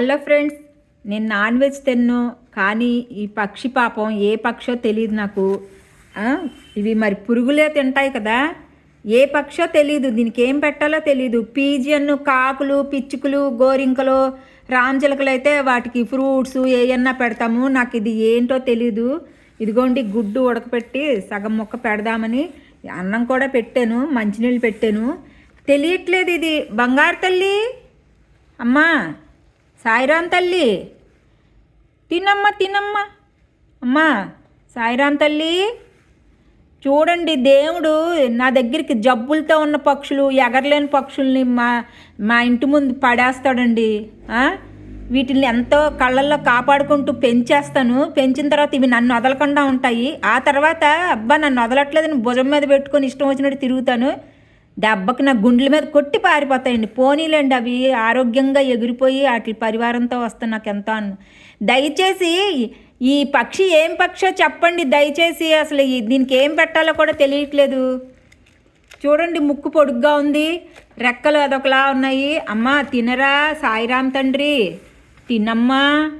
Hello friends నేను non veg తిన్ను కానీ ఈ పక్షి పాపం ఏ పక్షో తెలియదు నాకు. ఇవి మరి పురుగులే తింటాయి కదా. ఏ పక్షో తెలియదు దీనికి ఏం పెట్టాలో తెలియదు పీజియన్ కాకులు పిచ్చుకలు గోరింకలు రామచిలకలు అయితే వాటికి ఫ్రూట్స్ ఏమన్నా పెడతాము. నాకు ఇది ఏంటో తెలీదు. ఇదిగోండి గుడ్డు ఉడకపెట్టి సగం ముక్క పెడదామని అన్నం కూడా పెట్టాను మంచినీళ్ళు పెట్టాను. తెలియట్లేదు ఇది. బంగారు తల్లి అమ్మా. సాయిరాం తల్లి. తినమ్మా తినమ్మా. అమ్మా సాయిరాం తల్లి. చూడండి దేవుడు నా దగ్గరికి జబ్బులతో ఉన్న పక్షులు ఎగరలేని పక్షుల్ని మా మా ఇంటి ముందు పడేస్తాడండి. వీటిని ఎంతో కళ్ళల్లో కాపాడుకుంటూ పెంచేస్తాను. పెంచిన తర్వాత ఇవి నన్ను వదలకుండా ఉంటాయి. ఆ తర్వాత అబ్బా నన్ను వదలట్లేదని భుజం మీద పెట్టుకొని ఇష్టం వచ్చినట్టు తిరుగుతాను. దెబ్బకి నా గుండెల మీద కొట్టి పారిపోతాయండి. పోనీలండి అవి ఆరోగ్యంగా ఎగిరిపోయి వాటి పరివారంతో వస్తాయి నాకు ఎంతో దయచేసి ఈ పక్షి ఏం పక్షో చెప్పండి దయచేసి అసలు ఈ- దీనికి ఏం పెట్టాలో కూడా తెలియట్లేదు. చూడండి ముక్కు పొడుగ్గా ఉంది రెక్కలు అదొకలా ఉన్నాయి. అమ్మా తినరా సాయిరామ్ తండ్రి తినమ్మా.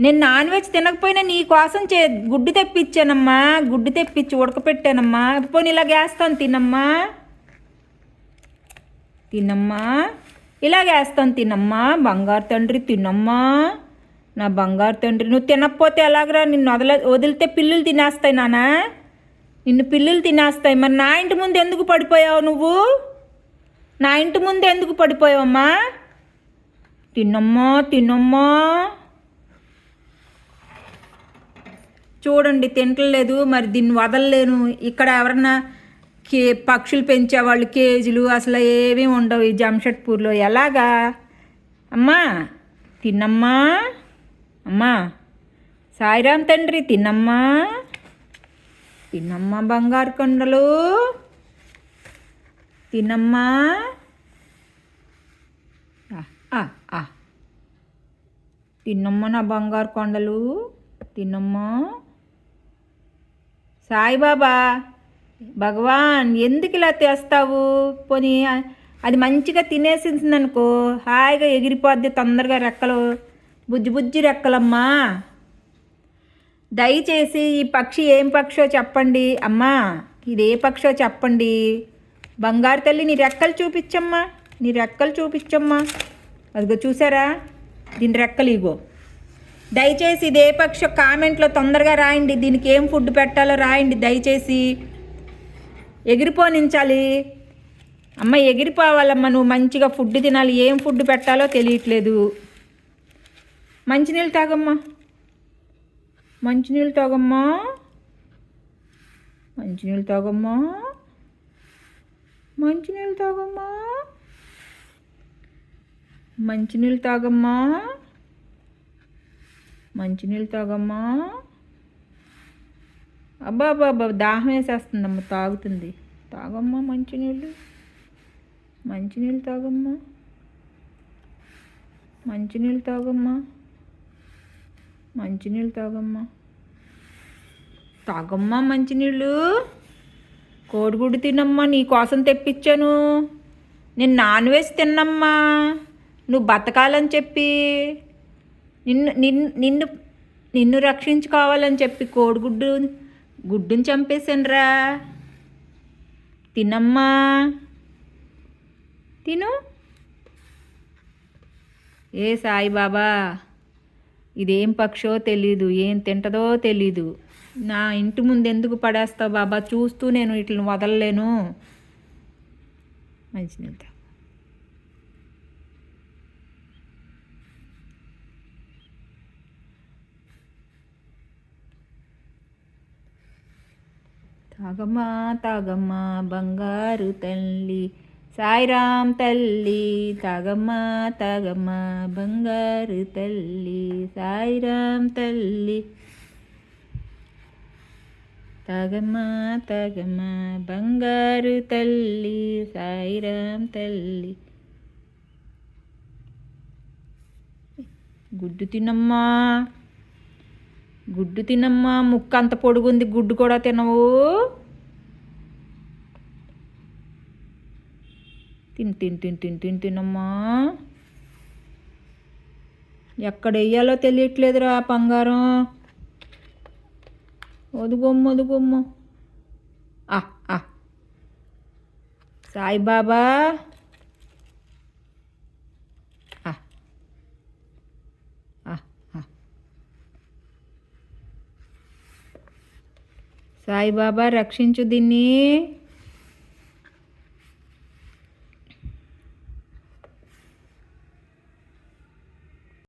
నేను నాన్ వెజ్ తినకపోయినా నీ కోసం చే గుడ్డు తెప్పించానమ్మా గుడ్డు తెప్పించి ఉడకపెట్టానమ్మా. పోనీ ఇలా వేస్తాను తినమ్మా. తినమ్మా. ఇలాగేస్తాను తినమ్మా. బంగారు తండ్రి తినమ్మా. నా బంగారు తండ్రి నువ్వు తినకపోతే ఎలాగరా? నిన్ను వదల వదిలితే పిల్లులు తినేస్తాయి నానా. నిన్ను పిల్లులు తినేస్తాయి. మరి నా ఇంటి ముందు ఎందుకు పడిపోయావు నువ్వు? నా ఇంటి ముందు ఎందుకు పడిపోయావమ్మా? తినమ్మా తినమ్మా. చూడండి తింటలేదు. మరి దీన్ని వదలలేను. ఇక్కడ ఎవరన్నా కే పక్షులు పెంచేవాళ్ళు కేజీలు అసలు ఏమీ ఉండవు ఈ జంషెడ్పూర్లో. ఎలాగా? అమ్మా తిన్నమ్మా అమ్మా సాయిరామ్ తండ్రి తిన్నమ్మా తిన్నమ్మా బంగారు కొండలు తినమ్మా తిన్నమ్మ ఆ, ఆ. తిన్నమ్మా నా బంగారు కొండలు తిన్నమ్మా. సాయిబాబా భగవాన్ ఎందుకు ఇలా తెస్తావు? పోనీ అది మంచిగా తినేసింది అనుకో హాయిగా ఎగిరిపోద్ది తొందరగా రెక్కలు. బుజ్జి బుజ్జి రెక్కలమ్మా. దయచేసి ఈ పక్షి ఏం పక్షో చెప్పండి. అమ్మా ఇది ఏ పక్షో చెప్పండి. బంగారు తల్లి నీ రెక్కలు చూపించమ్మా. నీ రెక్కలు చూపించమ్మా. అదిగో చూసారా? దీని రెక్కలు ఇగో. దయచేసి ఇది ఏ పక్షో కామెంట్లో తొందరగా రాయండి. దీనికి ఏం ఫుడ్ పెట్టాలో రాయండి. దయచేసి ఎగిరిపోనించాలి అమ్మ ఎగిరిపోవాలమ్మ నువ్వు మంచిగా ఫుడ్ తినాలి. ఏం ఫుడ్ పెట్టాలో తెలియట్లేదు. మంచినీళ్ళు తాగమ్మా. మంచినీళ్ళు తాగమ్మా. మంచినీళ్ళు తాగమ్మా. మంచినీళ్ళు తాగమ్మా. మంచినీళ్ళు తాగమ్మా. మంచినీళ్ళు తాగమ్మా. అబ్బా అబ్బా అబ్బా దాహం వేసేస్తుందమ్మ తాగుతుంది. తాగమ్మా మంచినీళ్ళు. మంచినీళ్ళు తాగమ్మా. మంచినీళ్ళు తాగమ్మా. మంచినీళ్ళు తాగమ్మా. తాగమ్మా మంచినీళ్ళు. కోడిగుడ్డు తినమ్మా నీ కోసం తెప్పించాను. నేను నాన్ వెజ్ తిన్నమ్మా. నువ్వు బతకాలని చెప్పి. నిన్ను నిన్ను నిన్ను నిన్ను రక్షించుకోవాలని చెప్పి కోడిగుడ్డు గుడ్డుని చంపేసానురా తినమ్మా. తిను. ఏ సాయిబాబా ఇదేం పక్షో తెలీదు ఏం తింటదో తెలీదు. నా ఇంటి ముందు ఎందుకు పడేస్తావు బాబా? చూస్తూ నేను వీటిని వదలలేను. మంచినీళ్ళు తాగమ్మా తాగమ్మా బంగారు తల్లి. సాయిరామ్ తల్లి తాగమ్మా తాగమ్మా బంగారు తల్లి. సాయిరామ్ తల్లి. తాగమ్మా తాగమ్మా బంగారు తల్లి. సాయిరామ్ తల్లి. గుడ్డు తినమ్మా. గుడ్డు తినమ్మా ముక్క అంత పొడుగుంది గుడ్డు కూడా తినవు. తిని తిని తిని తిని తిని తినమ్మా. ఎక్కడ వెయ్యాలో తెలియట్లేదురా బంగారం. వదుగొమ్మ వదుగొమ్మ సాయిబాబా ఆ. ఆ, ఆ. సాయిబాబా రక్షించు దీన్ని.